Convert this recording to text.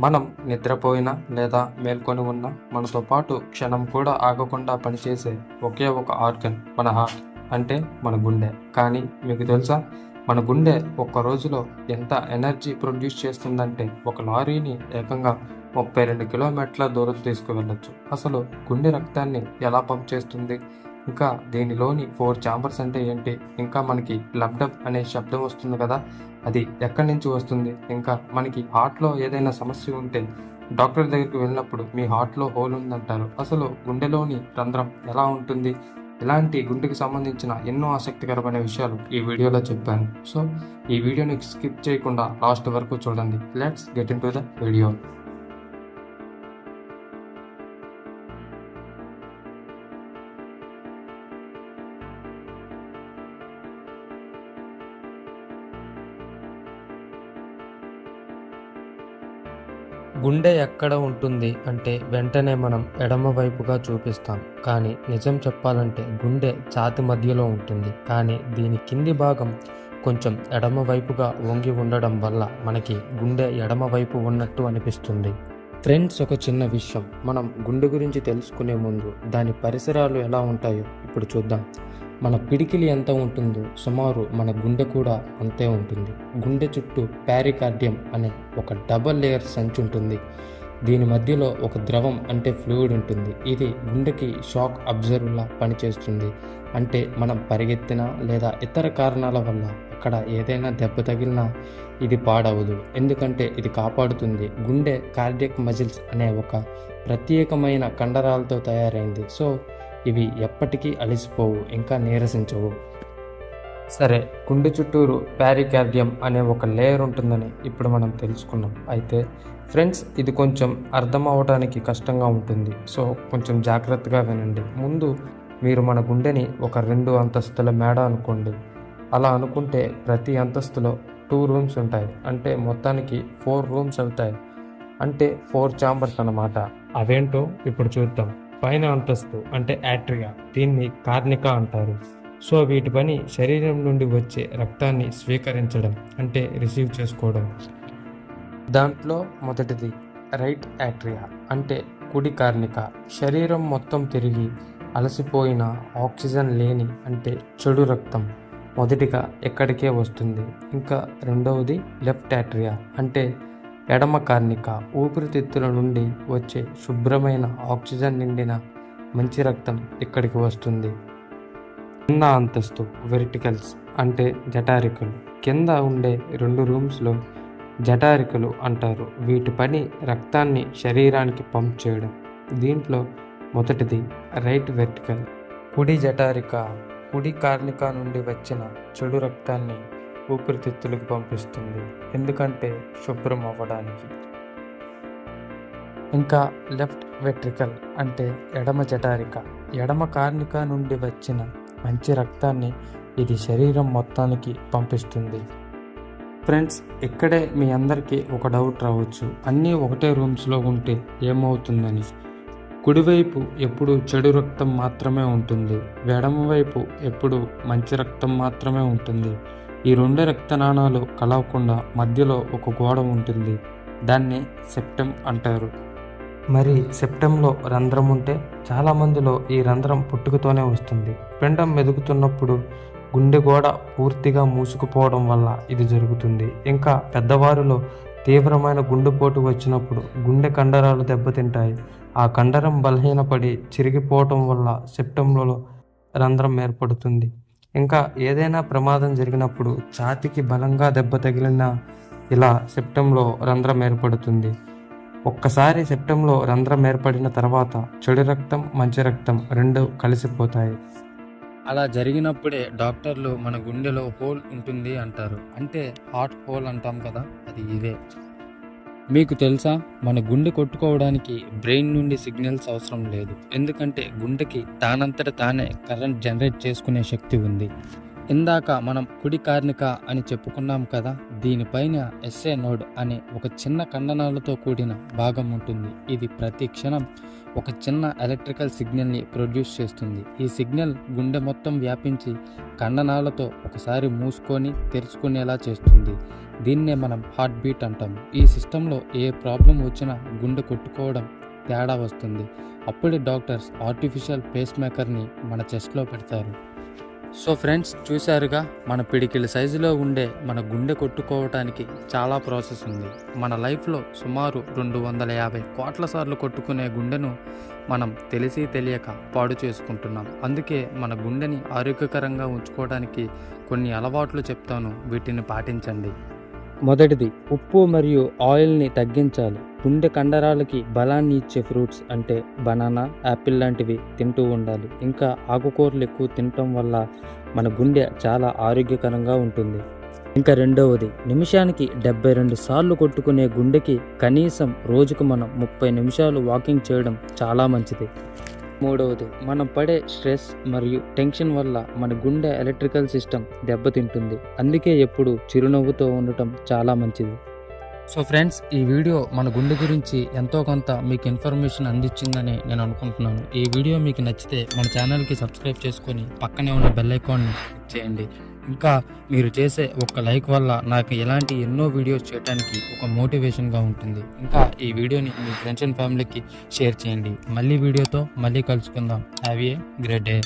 మనం నిద్రపోయినా లేదా మేల్కొని ఉన్నా మనతో పాటు క్షణం కూడా ఆగకుండా పనిచేసే ఒకే ఒక ఆర్గన్ మన హార్ట్ అంటే మన గుండె. కానీ మీకు తెలుసా? మన గుండె ఒక్క రోజులో ఎంత ఎనర్జీ ప్రొడ్యూస్ చేస్తుందంటే ఒక లారీని ఏకంగా ముప్పై రెండు కిలోమీటర్ల దూరం తీసుకువెళ్ళొచ్చు. అసలు గుండె రక్తాన్ని ఎలా పంప్ చేస్తుంది? ఇంకా దీనిలోని ఫోర్ ఛాంబర్స్ అంటే ఏంటి? ఇంకా మనకి లబ్డబ్ అనే శబ్దం వస్తుంది కదా అది ఎక్కడి నుంచి వస్తుంది? ఇంకా మనకి హార్ట్లో ఏదైనా సమస్య ఉంటే డాక్టర్ దగ్గరికి వెళ్ళినప్పుడు మీ హార్ట్లో హోల్ ఉందంటారు. అసలు గుండెలోని రంధ్రం ఎలా ఉంటుంది? ఇలాంటి గుండెకి సంబంధించిన ఎన్నో ఆసక్తికరమైన విషయాలు ఈ వీడియోలో చెప్పాను. సో ఈ వీడియోని స్కిప్ చేయకుండా లాస్ట్ వరకు చూడండి. Let's get into the video. గుండె ఎక్కడ ఉంటుంది అంటే వెంటనే మనం ఎడమ వైపుగా చూపిస్తాం. కానీ నిజం చెప్పాలంటే గుండె ఛాతి మధ్యలో ఉంటుంది. కానీ దీని కింది భాగం కొంచెం ఎడమ వైపుగా వంగి ఉండడం వల్ల మనకి గుండె ఎడమ వైపు ఉన్నట్టు అనిపిస్తుంది. ఫ్రెండ్స్ ఒక చిన్న విషయం. మనం గుండె గురించి తెలుసుకునే ముందు దాని పరిసరాలు ఎలా ఉంటాయో ఇప్పుడు చూద్దాం. మన పిడికిలి ఎంత ఉంటుందో సుమారు మన గుండె కూడా అంతే ఉంటుంది. గుండె చుట్టూ ప్యారికార్డియం అనే ఒక డబల్ లేయర్ సంచి ఉంటుంది. దీని మధ్యలో ఒక ద్రవం అంటే ఫ్లూయిడ్ ఉంటుంది. ఇది గుండెకి షాక్ అబ్జర్వ్లా పనిచేస్తుంది. అంటే మనం పరిగెత్తినా లేదా ఇతర కారణాల వల్ల అక్కడ ఏదైనా దెబ్బ తగిలినా ఇది పాడవదు. ఎందుకంటే ఇది కాపాడుతుంది. గుండె కార్డియక్ మజిల్స్ అనే ఒక ప్రత్యేకమైన కండరాలతో తయారైంది. సో ఇవి ఎప్పటికీ అలిసిపోవు ఇంకా నీరసించవు. సరే గుండె చుట్టూరు ప్యారికార్డియం అనే ఒక లేయర్ ఉంటుందని ఇప్పుడు మనం తెలుసుకున్నాం. అయితే ఫ్రెండ్స్ ఇది కొంచెం అర్థం అవడానికి కష్టంగా ఉంటుంది. సో కొంచెం జాగ్రత్తగా వినండి. ముందు మీరు మన గుండెని ఒక రెండు అంతస్తుల మేడ అనుకోండి. అలా అనుకుంటే ప్రతి అంతస్తులో టూ రూమ్స్ ఉంటాయి. అంటే మొత్తానికి ఫోర్ రూమ్స్ అవుతాయి. అంటే ఫోర్ ఛాంబర్స్ అన్నమాట. అవేంటో ఇప్పుడు చూద్దాం. పైన అంతస్తు అంటే యాట్రియా దీన్ని కార్నిక అంటారు. సో వీటి పని శరీరం నుండి వచ్చే రక్తాన్ని స్వీకరించడం అంటే రిసీవ్ చేసుకోవడం. దాంట్లో మొదటిది రైట్ యాట్రియా అంటే కుడి కార్నిక. శరీరం మొత్తం తిరిగి అలసిపోయిన ఆక్సిజన్ లేని అంటే చెడు రక్తం మొదటిగా ఎక్కడికే వస్తుంది? ఇంకా రెండవది లెఫ్ట్ యాట్రియా అంటే ఎడమ కార్నిక ఊపిరితిత్తుల నుండి వచ్చే శుభ్రమైన ఆక్సిజన్ నిండిన మంచి రక్తం ఇక్కడికి వస్తుంది. కింద అంతస్తు వెర్టికల్స్ అంటే జటారికలు కింద ఉండే రెండు రూమ్స్లో జటారికలు అంటారు. వీటి పని రక్తాన్ని శరీరానికి పంప్ చేయడం. దీంట్లో మొదటిది రైట్ వెర్టికల్. కుడి జటారిక కుడి కార్నిక నుండి వచ్చిన చెడు రక్తాన్ని ఊపిరితిత్తులకు పంపిస్తుంది. ఎందుకంటే శుభ్రం అవ్వడానికి. ఇంకా లెఫ్ట్ వెట్రికల్ అంటే ఎడమ జటారిక ఎడమ కార్నిక నుండి వచ్చిన మంచి రక్తాన్ని ఇది శరీరం మొత్తానికి పంపిస్తుంది. ఫ్రెండ్స్ ఇక్కడే మీ అందరికీ ఒక డౌట్ రావచ్చు. అన్నీ ఒకటే రూమ్స్లో ఉంటే ఏమవుతుందని. కుడివైపు ఎప్పుడు చెడు రక్తం మాత్రమే ఉంటుంది. ఎడమవైపు ఎప్పుడు మంచి రక్తం మాత్రమే ఉంటుంది. ఈ రెండు రక్తనాళాలు కలవకుండా మధ్యలో ఒక గోడ ఉంటుంది. దాన్ని సెప్టమ్ అంటారు. మరి సెప్టంలో రంధ్రం ఉంటే చాలా మందిలో ఈ రంధ్రం పుట్టుకతోనే వస్తుంది. పిండం మెదుగుతున్నప్పుడు గుండె గోడ పూర్తిగా మూసుకుపోవడం వల్ల ఇది జరుగుతుంది. ఇంకా పెద్దవారిలో తీవ్రమైన గుండెపోటు వచ్చినప్పుడు గుండె కండరాలు దెబ్బతింటాయి. ఆ కండరం బలహీనపడి చిరిగిపోవటం వల్ల సెప్టంలో రంధ్రం ఏర్పడుతుంది. ఇంకా ఏదైనా ప్రమాదం జరిగినప్పుడు ఛాతికి బలంగా దెబ్బ తగిలిన ఇలా సెప్టంలో రంధ్రం ఏర్పడుతుంది. ఒక్కసారి సెప్టంలో రంధ్రం ఏర్పడిన తర్వాత చెడు రక్తం మంచి రక్తం రెండు కలిసిపోతాయి. అలా జరిగినప్పుడే డాక్టర్లు మన గుండెలో హోల్ ఉంటుంది అంటారు. అంటే హార్ట్ హోల్ అంటాం కదా అది ఇదే. మీకు తెలుసా మన గుండె కొట్టుకోవడానికి బ్రెయిన్ నుండి సిగ్నల్స్ అవసరం లేదు. ఎందుకంటే గుండెకి తానంతట తానే కరెంట్ జనరేట్ చేసుకునే శక్తి ఉంది. ఇందాక మనం కుడి కార్నిక అని చెప్పుకున్నాం కదా దీనిపైన ఎస్ఏ నోడ్ అనే ఒక చిన్న కండనాలతో కూడిన భాగం ఉంటుంది. ఇది ప్రతి క్షణం ఒక చిన్న ఎలక్ట్రికల్ సిగ్నల్ని ప్రొడ్యూస్ చేస్తుంది. ఈ సిగ్నల్ గుండె మొత్తం వ్యాపించి కండనాలతో ఒకసారి మూసుకొని తెరుచుకునేలా చేస్తుంది. దీన్నే మనం హార్ట్ బీట్ అంటాం. ఈ సిస్టంలో ఏ ప్రాబ్లం వచ్చినా గుండె కొట్టుకోవడం తేడా వస్తుంది. అప్పుడే డాక్టర్స్ ఆర్టిఫిషియల్ పేస్ మేకర్ని మన చెస్ట్లో పెడతారు. సో ఫ్రెండ్స్ చూశారుగా? మన పిడికిల సైజులో ఉండే మన గుండె కొట్టుకోవటానికి చాలా ప్రాసెస్ ఉంది. మన లైఫ్లో సుమారు రెండు వందల యాభై కోట్ల సార్లు కొట్టుకునే గుండెను మనం తెలిసి తెలియక పాడు చేసుకుంటున్నాం. అందుకే మన గుండెని ఆరోగ్యకరంగా ఉంచుకోవడానికి కొన్ని అలవాట్లు చెప్తాను. వీటిని పాటించండి. మొదటిది ఉప్పు మరియు ఆయిల్ని తగ్గించాలి. గుండె కండరాలకి బలాన్ని ఇచ్చే ఫ్రూట్స్ అంటే బనానా యాపిల్ లాంటివి తింటూ ఉండాలి. ఇంకా ఆకుకూరలు ఎక్కువ తినటం వల్ల మన గుండె చాలా ఆరోగ్యకరంగా ఉంటుంది. ఇంకా రెండవది నిమిషానికి డెబ్బై రెండు సార్లు కొట్టుకునే గుండెకి కనీసం రోజుకు మనం ముప్పై నిమిషాలు వాకింగ్ చేయడం చాలా మంచిది. మూడవది మనం పడే స్ట్రెస్ మరియు టెన్షన్ వల్ల మన గుండె ఎలక్ట్రికల్ సిస్టమ్ దెబ్బతింటుంది. అందుకే ఎప్పుడు చిరునవ్వుతో ఉండటం చాలా మంచిది. సో ఫ్రెండ్స్ ఈ వీడియో మన గుండె గురించి ఎంతో కొంత మీకు ఇన్ఫర్మేషన్ అందించిందని నేను అనుకుంటున్నాను. ఈ వీడియో మీకు నచ్చితే మన ఛానల్కి సబ్స్క్రైబ్ చేసుకొని పక్కనే ఉన్న బెల్ ఐకాన్ని చేయండి. ఇంకా మీరు చేసే ఒక లైక్ వల్ల నాకు ఇలాంటి ఎన్నో వీడియోస్ చేయడానికి ఒక మోటివేషన్గా ఉంటుంది. ఇంకా ఈ వీడియోని మీ ఫ్రెండ్స్ అండ్ ఫ్యామిలీకి షేర్ చేయండి. మళ్ళీ వీడియోతో మళ్ళీ కలుసుకుందాం. Have a great day.